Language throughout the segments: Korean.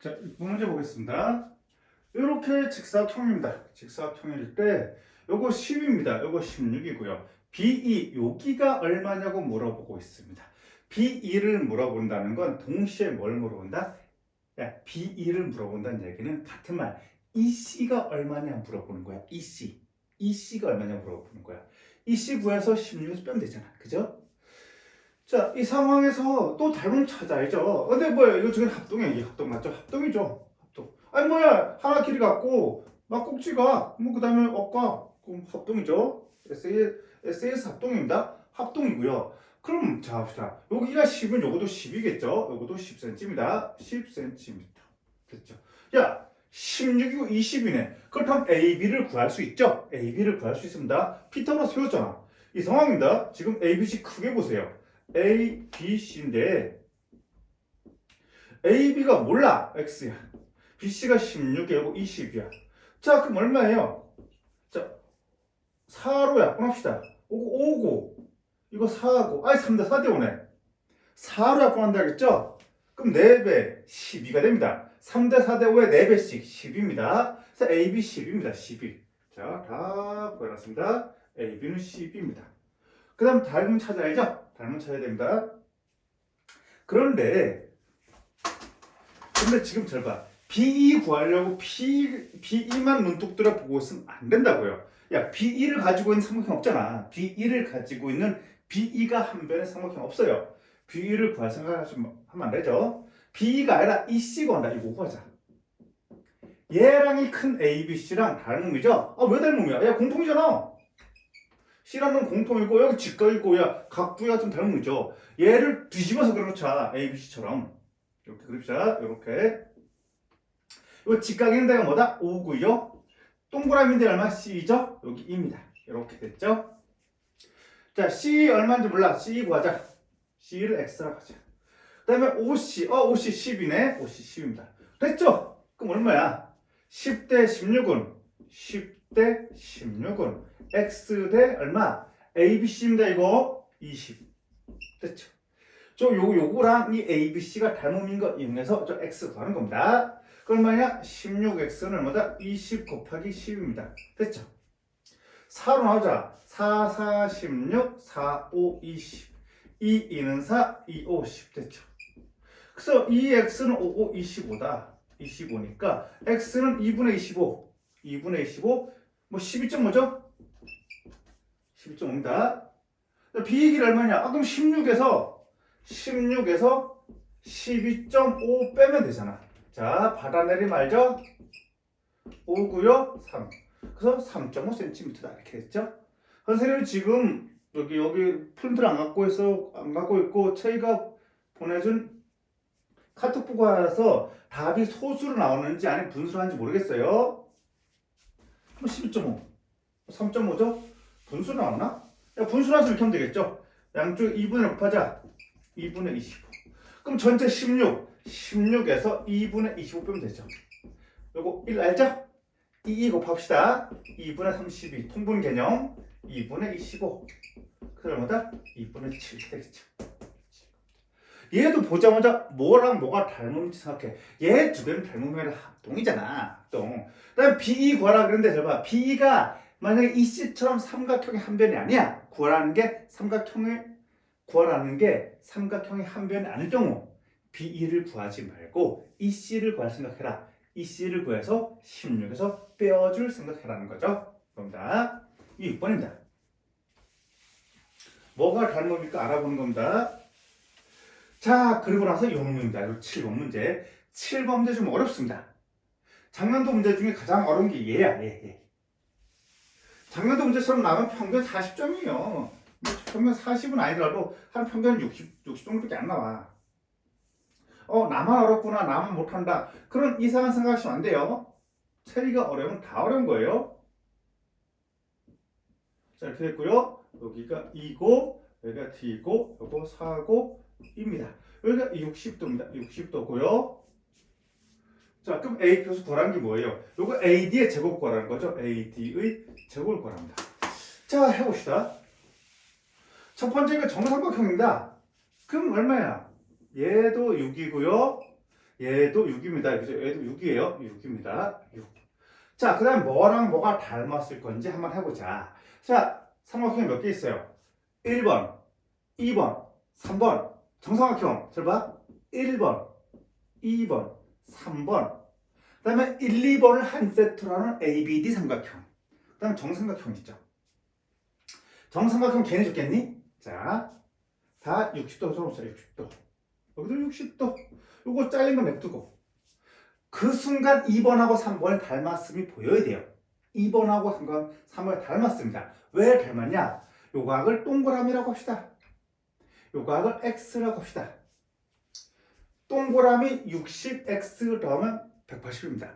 자, 6번 문제 보겠습니다. 이렇게 직사통입니다. 직사통일 때 요거 10입니다. 요거 16이고요. B2 여기가 얼마냐고 물어보고 있습니다. B2를 물어본다는 건 동시에 뭘 물어본다? 야, B2를 물어본다는 얘기는 같은 말 EC가 얼마냐 물어보는 거야. EC. EC가 얼마냐 물어보는 거야. EC 구해서 16에서 빼면 되잖아. 그죠? 자, 이 상황에서 또 닮은 찾아야죠. 근데 뭐야, 이거 지금 합동이야. 이게 합동 맞죠? 합동이죠. 합동. 아니, 뭐야, 하나 길이 같고, 막 꼭지가, 뭐, 그 다음에 억과, 그럼 합동이죠. SAS, SAS 합동입니다. 합동이고요. 그럼, 자, 봅시다. 여기가 10은 요것도 10이겠죠? 요것도 10cm입니다. 10cm. 됐죠? 야, 16이고 20이네. 그렇다면 AB를 구할 수 있죠? AB를 구할 수 있습니다. 피터가 세웠잖아. 이 상황입니다. 지금 ABC 크게 보세요. A, B, C인데 A, B가 몰라 X야. B, C가 16이고 20이야. 자 그럼 얼마예요? 자 4로 약분합시다. 오고 5고. 이거 4하고. 아니 3대 4대 5네. 4로 약분한다 했죠? 그럼 4배 12가 됩니다. 3대 4대 5에 4배씩 10입니다. 그래서 A, B 10입니다. 12 자다 보여놨습니다. A, B는 10입니다. 그 다음 닮은 찾아야죠? 찾아야 됩니다. 그런데, 근데 지금 잘 봐. B2 구하려고 B, B2만 눈독 들어 보고 있으면 안 된다고요. 야, B2를 가지고 있는 삼각형 없잖아. B2를 가지고 있는 B2가 한 변의 삼각형 없어요. B2를 구할 생각하면 안 되죠. B2가 아니라 EC 구한다. 이거 구하자. 얘랑 이 큰 ABC랑 닮음이죠? 아, 왜 닮음이야? 야, 공통이잖아. C라는 공통이고 여기 직각이고 야 각부의 같은 닮음이죠. 얘를 뒤집어서 그려놓자 A, B, C처럼 이렇게 그립시다. 이렇게 이 직각인 데가 뭐다? 5고요. 동그라미인 데 얼마? C죠? 여기 2입니다. 이렇게 됐죠? 자 C 얼마인지 몰라. C 구하자. C를 X라고 하자. 그 다음에 OC 어 OC 10이네. OC 10입니다. 됐죠? 그럼 얼마야? 10대 16은 10 대 16은 x 대 얼마? abc입니다 이거 20 됐죠? 저 요, 요거랑 이 abc가 닮음인 거 이용해서 저 x 구하는 겁니다 그럼 뭐냐? 16x는 얼마다? 20 곱하기 10입니다 됐죠? 4로 나오자 4, 4, 16, 4, 5, 20 2, 2는 4, 2, 5, 10 됐죠? 그래서 이 x는 5, 5, 25다 25니까 x는 2분의 25 2분의 25 뭐 12.5죠? 12.5입니다. 비익이 얼마냐? 아, 그럼 16에서 16에서 12.5 빼면 되잖아. 자, 받아내림 알죠? 5고요, 3. 그래서 3.5cm다 이렇게 됐죠? 선생님 지금 여기 여기 프린트를 안 갖고 있어 안 갖고 있고 저희가 보내준 카톡 보고 와서 답이 소수로 나오는지 아니면 분수로 하는지 모르겠어요. 그럼 12.5, 3.5죠? 분수 나왔나? 야, 분수 나서 이렇게 하면 되겠죠? 양쪽 2분의 곱하자. 2분의 25. 그럼 전체 16. 16에서 2분의 25 빼면 되죠. 요거 1 알죠? 2, 2 곱합시다. 2분의 32. 통분 개념. 2분의 25. 그러면다 2분의 7 되겠죠. 얘도 보자마자 뭐랑 뭐가 닮은지 생각해. 얘 두 개는 닮으면 합동이잖아. 합동. 그다음 B2 구하라 그랬는데 잘 봐. B2가 만약에 이 C처럼 삼각형의 한 변이 아니야. 구하라는 게 삼각형을 구하라는 게 삼각형의 한 변이 아닐 경우 B2를 구하지 말고 이 C를 구할 생각해라. 이 C를 구해서 16에서 빼어줄 생각해라는 거죠. 겁니다. 이 6번입니다. 뭐가 닮음일까 알아보는 겁니다. 자, 그리고 나서. 이 7번 문제. 7번 문제 좀 어렵습니다. 작년도 문제 중에 가장 어려운 게 얘야, 얘, 얘. 작년도 문제처럼 나면 평균 40점이에요. 평균 40은 아니더라도 한 평균 60, 60 정도밖에 안 나와. 어, 나만 어렵구나, 나만 못한다. 그런 이상한 생각하시면 안 돼요. 체리가 어려우면 다 어려운 거예요. 자, 이렇게 됐고요. 여기가 2고, 여기가 D고, 요거 4고, 입니다. 여기가 60도입니다. 60도고요. 자, 그럼 A 표수 구하라는 게 뭐예요? 요거 AD의 제곱 구하라는 거죠. AD의 제곱을 구합니다. 자, 해봅시다. 첫 번째가 정삼각형입니다. 그럼 얼마야? 얘도 6이고요. 얘도 6입니다. 그죠? 얘도 6이에요. 6입니다. 6. 자, 그 다음 뭐랑 뭐가 닮았을 건지 한번 해보자. 자, 삼각형이 몇 개 있어요? 1번, 2번, 3번. 정삼각형. 잘 봐. 1번, 2번, 3번. 그 다음에 1, 2번을 한 세트로 하는 ABD 삼각형. 그 다음 정삼각형 있죠. 정삼각형 걔네 줬겠니? 자, 다 60도 적어보자 60도. 여기도 60도. 요거 잘린 거 냅두고. 그 순간 2번하고 3번이 닮았음이 보여야 돼요. 2번하고 3번, 3번이 닮았습니다. 왜 닮았냐? 요 각을 동그라미라고 합시다. 요 각을 x라고 합시다. 동그라미 60x 더하면 180입니다.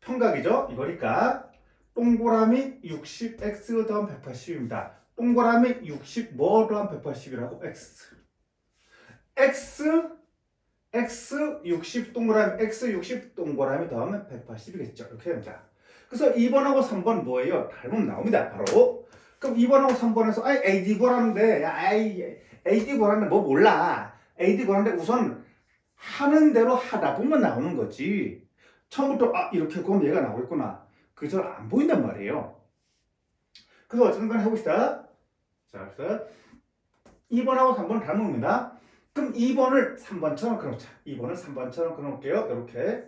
평각이죠? 이거니까 동그라미 60x 더하면 180입니다. 동그라미 60 뭐 더하면 180이라고 x. x x 60 동그라미 x 60 동그라미 더하면 180이겠죠. 이렇게 됩니다. 그래서 2번하고 3번 뭐예요? 닮으면 나옵니다. 바로. 그럼 2번하고 3번에서 아이 AD 야 아이 AD 구하는데 뭐 몰라. AD 구하는데 우선 하는 대로 하다 보면 나오는 거지. 처음부터 아 이렇게 구하면 얘가 나오겠구나. 그게 잘 안 보인단 말이에요. 그래서 어쨌든 간에 해봅시다. 자, 그래서 2번하고 3번 닮습니다. 그럼 2번을 3번처럼 그려놓자. 2번을 3번처럼 그려놓을게요. 이렇게.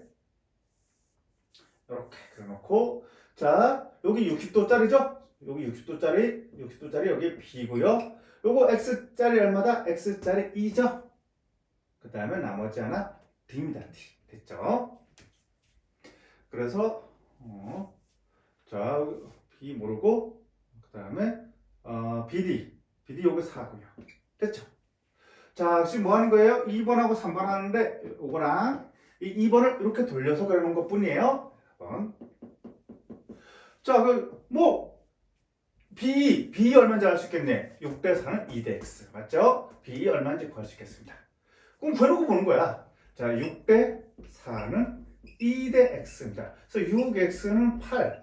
이렇게 그려놓고. 자, 여기 60도짜리죠? 여기 60도짜리, 60도짜리 여기 B고요. 요거 X짜리 얼마다? X짜리 2죠? 그 다음에 나머지 하나 D입니다. D. 됐죠? 그래서, 어, 자, B 모르고, 그 다음에, 어, BD. BD 요거 4고요. 됐죠? 자, 지금 뭐 하는 거예요? 2번하고 3번 하는데, 요거랑 이 2번을 이렇게 돌려서 그려놓은 것 뿐이에요. 1번. 자, 그, 뭐, B, B 얼마인지 알 수 있겠네. 6대 4는 2대 X. 맞죠? B 얼마인지 구할 수 있겠습니다. 그럼 구해놓고 보는 거야. 자, 6대 4는 2대 X입니다. 그래서 6X는 8.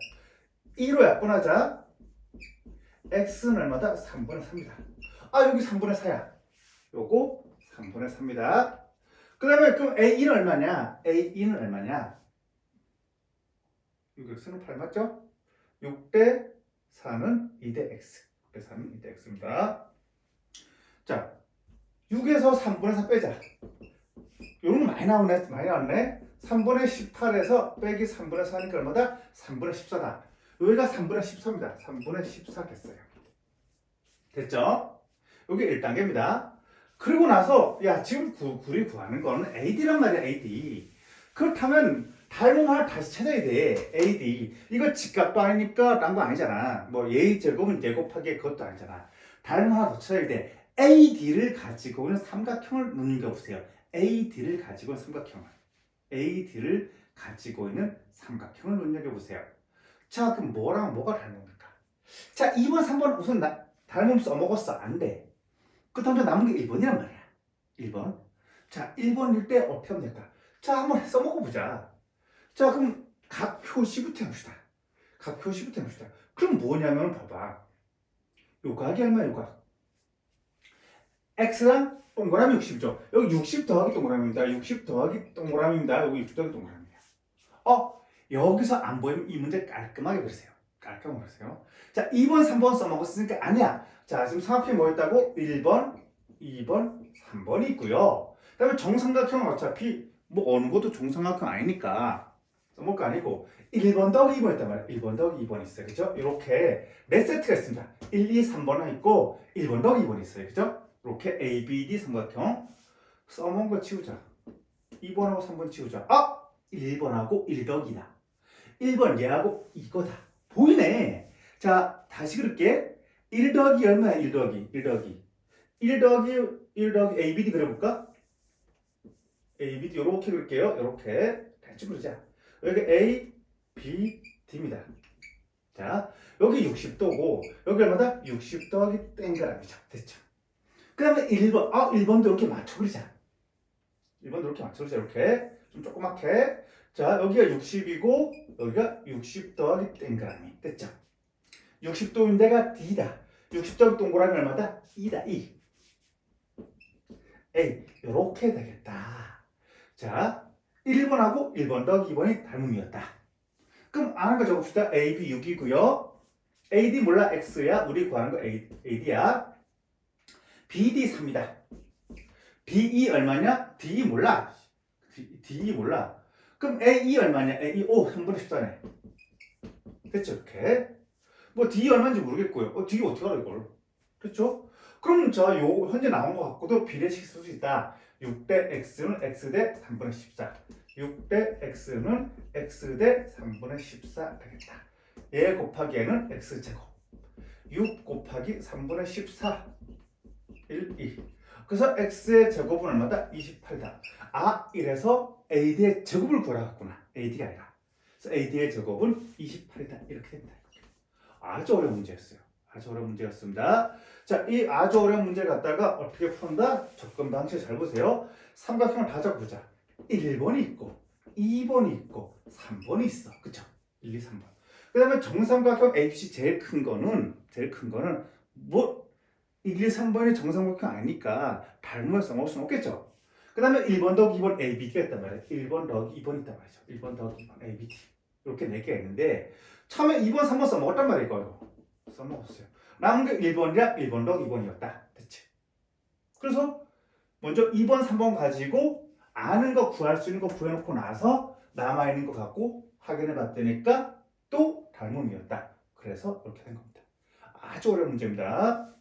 2로 약분하자. X는 얼마다? 3분의 3입니다. 아, 여기 3분의 4야. 요거 3분의 3입니다. 그 다음에 그럼 A2는 얼마냐? A2는 얼마냐? 6X는 8 맞죠? 6대 4는 2대 X. 6대 4는 2대 X입니다. 자, 6에서 3분의 4 빼자. 요런 거 많이 나오네. 많이 나왔네. 3분의 18에서 빼기 3분의 4니까 얼마다? 3분의 14다. 여기가 3분의 14입니다. 3분의 14 됐어요. 됐죠? 여기 1단계입니다. 그리고 나서 야 지금 구, 굴이 구하는 거는 AD란 말이야 AD. 그렇다면 하나 다시 찾아야 돼 AD. 이거 직각도 아니니까 딴 거 아니잖아. 뭐 A 제곱은 얘 곱하기 그것도 아니잖아. 닮은 하나 더 찾아야 돼. AD를 가지고 있는 삼각형을 눈여겨보세요. AD를 가지고 있는 삼각형을. AD를 가지고 있는 삼각형을 눈여겨보세요. 자, 그럼 뭐랑 뭐가 닮습니까? 자, 2번, 3번 우선 나, 닮음 써먹었어. 안 돼. 그 다음에 남은 게 1번이란 말이야. 1번. 자, 1번일 때 어떻게 하면 될까? 자, 한번 써먹어보자. 자, 그럼 각 표시부터 해봅시다. 각 표시부터 해봅시다. 그럼 뭐냐면 봐봐. 요 각이 얼마야, 요 각? X랑 동그라미 60이죠. 여기 60 더하기 동그라미입니다. 60 더하기 동그라미입니다. 여기 60 더하기 동그라미예요. 어, 여기서 안 보이면 이 문제 깔끔하게 그리세요. 깔끔하게 그리세요. 자, 2번, 3번 써먹었으니까 아니야. 자, 지금 삼각형이 뭐 있다고? 1번, 2번, 3번이 있고요. 그 다음에 정삼각형은 어차피 뭐 어느 것도 정삼각형 아니니까 거 아니고 1번 더하기 2번 있단 말이야. 1번 더하기 2번 있어요. 그죠? 이렇게 네 세트가 있습니다. 1, 2, 3번은 있고 1번 더하기 2번 있어요. 그죠? 이렇게 A, B, D 삼각형 써먹은 거 치우자. 2번하고 3번 치우자. 아! 1번하고 1 더하기다. 1번 얘하고 이거다. 보이네. 자, 다시 그럴게. 1 더하기 얼마야? 1 더하기. 1 더하기. 1 더하기 1 더하기 ABD 그려볼까? ABD 요렇게 그릴게요. 요렇게. 대충 그러자. 여기 A, B, D입니다. 자, 여기 60도고 여기 얼마다? 60 더하기 땡가람이죠. 됐죠. 그 다음에 1번. 아, 1번도 이렇게 맞춰 그리자. 1번도 이렇게 맞춰 그리자. 이렇게. 좀 조그맣게. 자, 여기가 60이고 여기가 60 더하기 땡그라미. 됐죠? 60도인 데가 D다. 60 더하기 동그라미 얼마다? 2다. 2. A. 요렇게 되겠다. 자, 1번하고 1번 더하기 2번이 닮음이었다. 그럼 아는 거 적읍시다. A, B 6이고요. AD 몰라 X야. 우리 구하는 거 AD야. BD 3이다. BE 얼마냐? D 몰라. D, D 몰라. 그럼 AE 얼마냐? AE 5 3분의 14네. 됐죠? 이렇게. 뭐 D 얼마인지 모르겠고요. 어, D 어떻게 알아 이걸? 그렇죠? 그럼 저 요 현재 나온 거 갖고도 비례식 쓸 수 있다. 6대 x는 x 대 3분의 14. 6대 x는 x 대 3분의 14 되겠다. 얘 곱하기 얘는 x제곱. 6 곱하기 3분의 14. 1, 2. 그래서 x의 제곱은 얼마다? 28다. 아, 이래서 ad의 제곱을 구하라겠구나. ad가 아니라. 그래서 ad의 제곱은 28이다. 이렇게 됩니다. 아주 어려운 문제였어요. 아주 어려운 문제였습니다. 자, 이 아주 어려운 문제 갖다가 어떻게 푼다? 접근 방식 잘 보세요. 삼각형을 다 잡보자. 1번이 있고, 2번이 있고, 3번이 있어. 그쵸? 1, 2, 3번. 그 다음에 정삼각형 ABC 제일 큰 거는, 제일 큰 거는, 뭐, 1, 2, 3번이 정삼각형 아니니까 닮으면 써먹을 수는 없겠죠? 그 다음에 1번 더하기 2번 AB가 있단 말이에요. 1번 더하기 2번 있단 말이죠. 1번 더하기 2번 ABT. 이렇게 4개가 있는데, 처음에 2번, 3번 써먹었단 말이에요. 써먹었어요. 남은 게 1번이랑 1번 더하기 2번이었다. 됐지? 그래서 먼저 2번, 3번 가지고 아는 거 구할 수 있는 거 구해놓고 나서 남아있는 거 갖고 확인해 봤더니까 또 닮음이었다. 그래서 이렇게 된 겁니다. 아주 어려운 문제입니다.